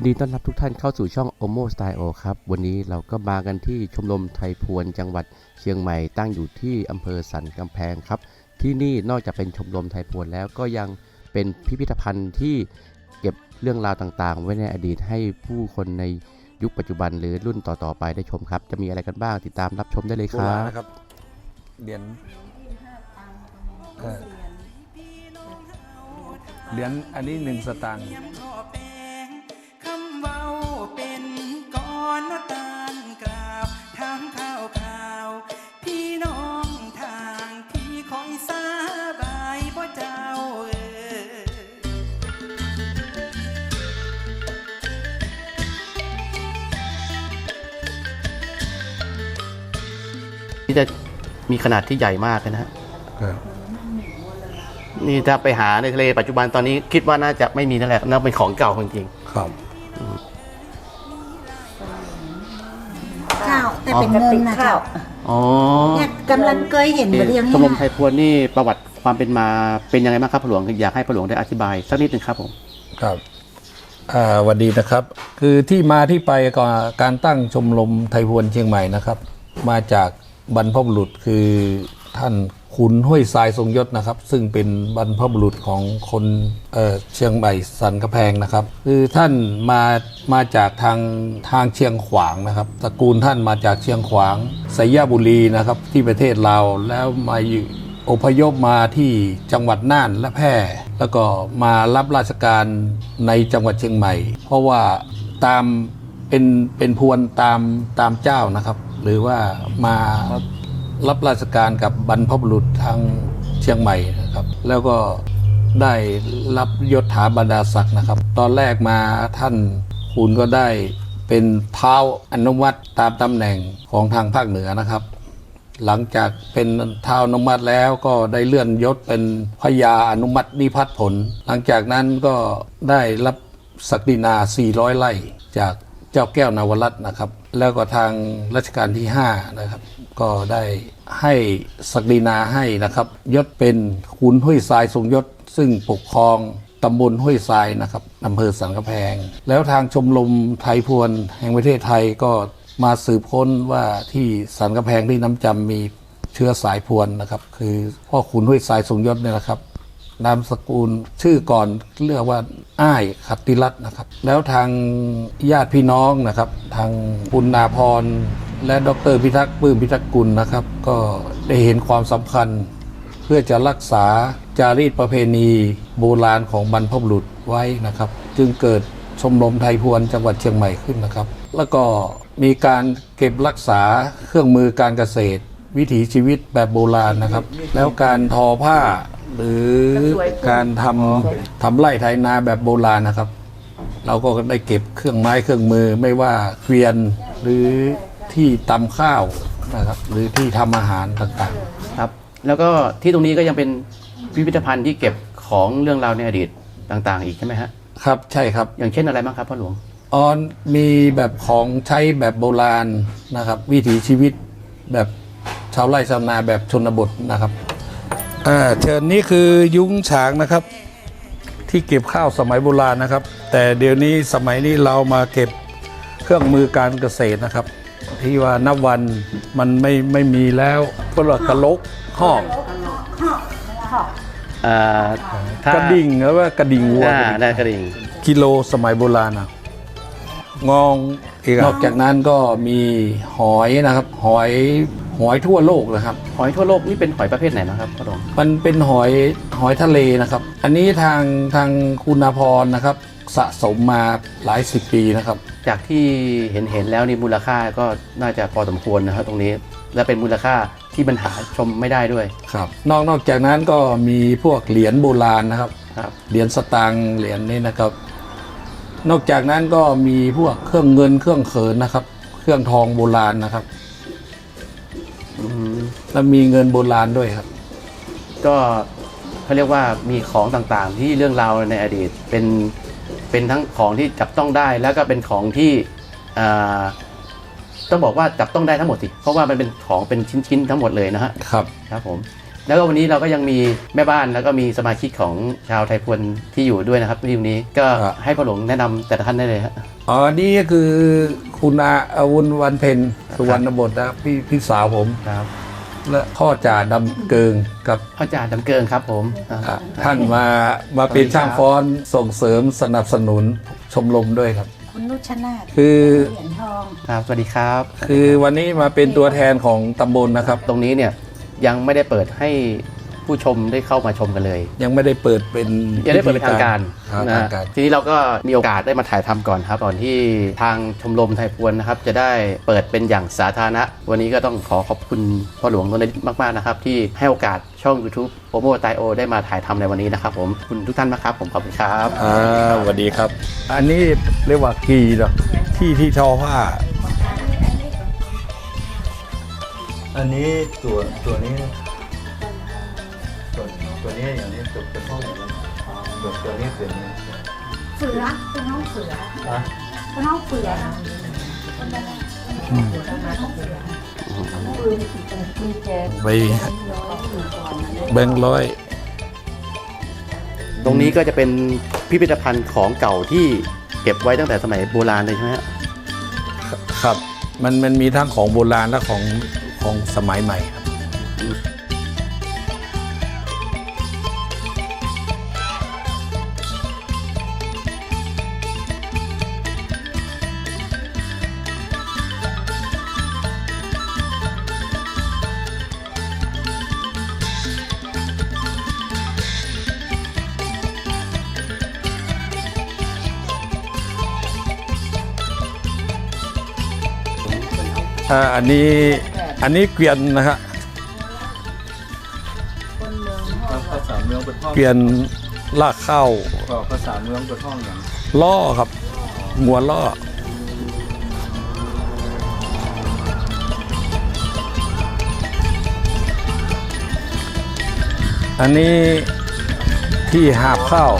ยินดีต้อนรับทุกท่านเข้าสู่ช่อง Omo Style ครับ วันนี้เราก็มากันที่ชมรมไทยพวนจังหวัดเชียงใหม่ตั้งอยู่ที่อำเภอสันกำแพงครับ ที่นี่นอกจากเป็นชมรมไทยพวนแล้วก็ยังเป็นพิพิธภัณฑ์ที่เก็บเรื่องราวต่างๆ ไว้ในอดีตให้ผู้คนในยุคปัจจุบันหรือรุ่นต่อๆไปได้ชมครับ จะมีอะไรกันบ้างติดตามรับชมได้เลยโบครัราณบ นะครับเหรียญเอ่อเหรียญอันนี้หนึ่งสตางค์พ่อแปงค ที่จะมีขนาดที่ใหญ่มากเลยนะฮะครับนี่ถ้าไปหาในทะเลปัจจุบันตอนนี้คิดว่าน่าจะไม่มีนั่นแหละน่าเป็นของเก่าจริงครับ ข้าวแต่เป็นเงินนะเจ้าๆอ๋อเนี่ยกำลังเคยเห็นเรื่องชนี้มรมนะไทยพวนนี่ประวัติความเป็นมาเป็นยังไงบ้างครับพ่อหลวงอยากให้พ่อหลวงได้อธิบายสักนิดหนึ่งครับผมครับอ่าสวัสดีนะครับ คือที่มาที่ไปก่อนการตั้งชมรมไทยพวนเชียงใหม่นะครับ มาจาก บรรพบุรุษคือท่านขุนห้วยทรายทรงยศนะครับ ซึ่งเป็นบรรพบุรุษของคนเเชียงใหม่สันกระแพงนะครับ คือท่านมามาจากทางทางเชียงขวางนะครับตระกูลท่านมาจากเชียงขวางสยบุรีนะครับที่ประเทศลาวแล้วมาอยู่อพยพมาที่จังหวัดน่านและแพร่ แล้วก็มารับราชการในจังหวัดเชียงใหม่ เพราะว่าตามเป็นเป็นพวนตามตามเจ้านะครับ หรือว่ามารับราชการกับบรรพบุรุษทางเชียงใหม่นะครับ แล้วก็ได้รับยศถาบรรดาศักดิ์นะครับ ตอนแรกมาท่านคุณก็ได้เป็นเท้าอนุวัตตามตำแหน่งของทางภาคเหนือนะครับ หลังจากเป็นเท้าอนุมัติแล้วก็ได้เลื่อนยศเป็นพญาอนุมัตินิพัฒน์ผล หลังจากนั้นก็ได้รับศักดินา 400 ไร่จากเจ้าแก้วนวรัตน์นะครับ แล้วก็ทางรัชกาลที่5นะครับก็ได้ให้ศักดินาให้นะครับยศเป็นขุนห้วยทรายทรงยศ ซึ่งปกครองตำบลห้วยทรายนะครับอำเภอสันกำแพง แล้วทางชมรมไทยพวนแห่งประเทศไทยก็มาสืบค้นว่าที่สันกำแพงที่น้ำจำมีเชื้อสายพวนนะครับ คือพ่อขุนห้วยทรายทรงยศเนี่ยนะครับ นามสกุลชื่อก่อนเรียกว่าอ้ายขัตติรัตน์นะครับ แล้วทางญาติพี่น้องนะครับ ทางปุณนาพรและดรพิทักษ์ปื้มพิทักษ์กุลนะครับ ก็ได้เห็นความสำคัญ เพื่อจะรักษาจารีตประเพณีโบราณของบรรพบุรุษไว้นะครับ จึงเกิดชมรมไทยพวนจังหวัดเชียงใหม่ขึ้นนะครับ แล้วก็มีการเก็บรักษาเครื่องมือการเกษตร วิถีชีวิตแบบโบราณนะครับ แล้วการทอผ้าหรือการทำทำไร่ไถนาแบบโบราณนะครับ เราก็ได้เก็บเครื่องไม้เครื่องมือไม่ว่าเกวียนหรือที่ตำข้าวนะครับ หรือที่ทำอาหารต่างๆครับ แล้วก็ที่ตรงนี้ก็ยังเป็นพิพิธภัณฑ์ที่เก็บของเรื่องราวในอดีตต่างๆ อีกใช่ไหมฮะครับใช่ครับ อย่างเช่นอะไรบ้างครับพ่อหลวง ออนมีแบบของใช้แบบโบราณนะครับ วิถีชีวิตแบบ ชาวไร่ชาวนาแบบชนบทนะครับอ่าเชิญนี่คือยุ้งฉางนะครับ ที่เก็บข้าวสมัยโบราณนะครับ แต่เดี๋ยวนี้สมัยนี้เรามาเก็บเครื่องมือการเกษตรนะครับ ที่ว่านับวันมันไม่ไม่มีแล้วก็เรียกว่ากระลกห้องอ่าถ้ากระดิ่งหรือว่ากระดิ่งวัวอ่าได้กระดิ่งกิโลสมัยโบราณนะงองอีกนอกจากนั้นก็มีหอยนะครับ หอย หอยทั่วโลกนะครับ หอยทั่วโลกนี่เป็นหอยประเภทไหนนะครับพ่อหลวงมันเป็นหอยหอยทะเลนะครับ อันนี้ทางทางคุณาพรนะครับ สะสมมาหลายสิบปีนะครับ จากที่เห็นเห็นแล้วนี่มูลค่าก็น่าจะพอสมควรนะครับตรงนี้และเป็นมูลค่าที่มันหาชมไม่ได้ด้วยครับ นอกนอกจากนั้นก็มีพวกเหรียญโบราณนะครับครับเหรียญสตางค์เหรียญนี้นะครับ นอกจากนั้นก็มีพวกเครื่องเงินเครื่องเขินนะครับ เครื่องทองโบราณนะครับอืม แล้วมีเงินโบราณด้วยครับ ก็เขาเรียกว่ามีของต่างๆ ที่เรื่องราวในอดีตเป็นเป็นทั้งของที่จับต้องได้แล้วก็เป็นของที่อ่าต้องบอกว่าจับต้องได้ทั้งหมดสิเพราะว่ามันเป็นของเป็นชิ้นๆทั้งหมดเลยนะฮะครับครับผมแล้วก็วันนี้เราก็ยังมีแม่บ้านแล้วก็มีสมาชิกของชาวไทยพวนที่อยู่ด้วยนะครับที่ตรงนี้ก็ครับให้พ่อหลวงแนะนำแต่ละท่านได้เลยฮะอ๋อนี่ก็คือคุณอาอาวุธวันเพ็ญสุวรรณบดนะพี่พี่สาวผมครับ และพ่อจ่าดำเกิงกับ พ่อจ่าดำเกิงครับผมอ่าอะท่านมามาเป็นช่างฟ้อนส่งเสริมสนับสนุนชมรมด้วยครับ คุณนุชนาธคือ เหรียญทอง ครับสวัสดีครับ คือวันนี้มาเป็นตัวแทนของตำบลนะครับ ตรงนี้เนี่ยยังไม่ได้เปิดให้ ผู้ชมได้เข้ามาชมกันเลย ยังไม่ได้เปิดเป็นยังได้เปิดเป็นทางการอ่นะทาฮะงการทีนี้เราก็มีโอกาสได้มาถ่ายทำก่อนครับก่อนที่ทางชมรมไทยพวนนะครับ จะได้เปิดเป็นอย่างสาธารณะ วันนี้ก็ต้องขอขอบคุณพ่อหลวงนนท์มากๆนะครับ ที่ให้โอกาสช่อง YouTube โอโมไตโอได้มาถ่ายทำในวันนี้นะครับผมขอบคุณทุกท่านมากครับ ผมขอบคุณครับอ่าสวัสดีครับ อันนี้เรียกว่ากีเนาะที่ที่ทอผ้าอันนี้ตัวตัวนี้ นี้อย่างนี้ตัวเป็นห้องอย่างนี้ตัวตัวนี้เป็นเสือเป็นห้องเสืออะเป็นห้องเสือนะไปแบงร้อย ตรงนี้ก็จะเป็นพิพิธภัณฑ์ของเก่าที่เก็บไว้ตั้งแต่สมัยโบราณเลยใช่ไหมครับ มันมันมีทั้งของโบราณและของของสมัยใหม่ครับ อ่าอันนี้อันนี้เกวียนนะฮะภาษาเมืองเป็นห้องเกวียนลากข้าวก็ภาษาเมืองเป็นห้องอย่างล่อครับงัวล่ออันนี้ที่หาบข้าว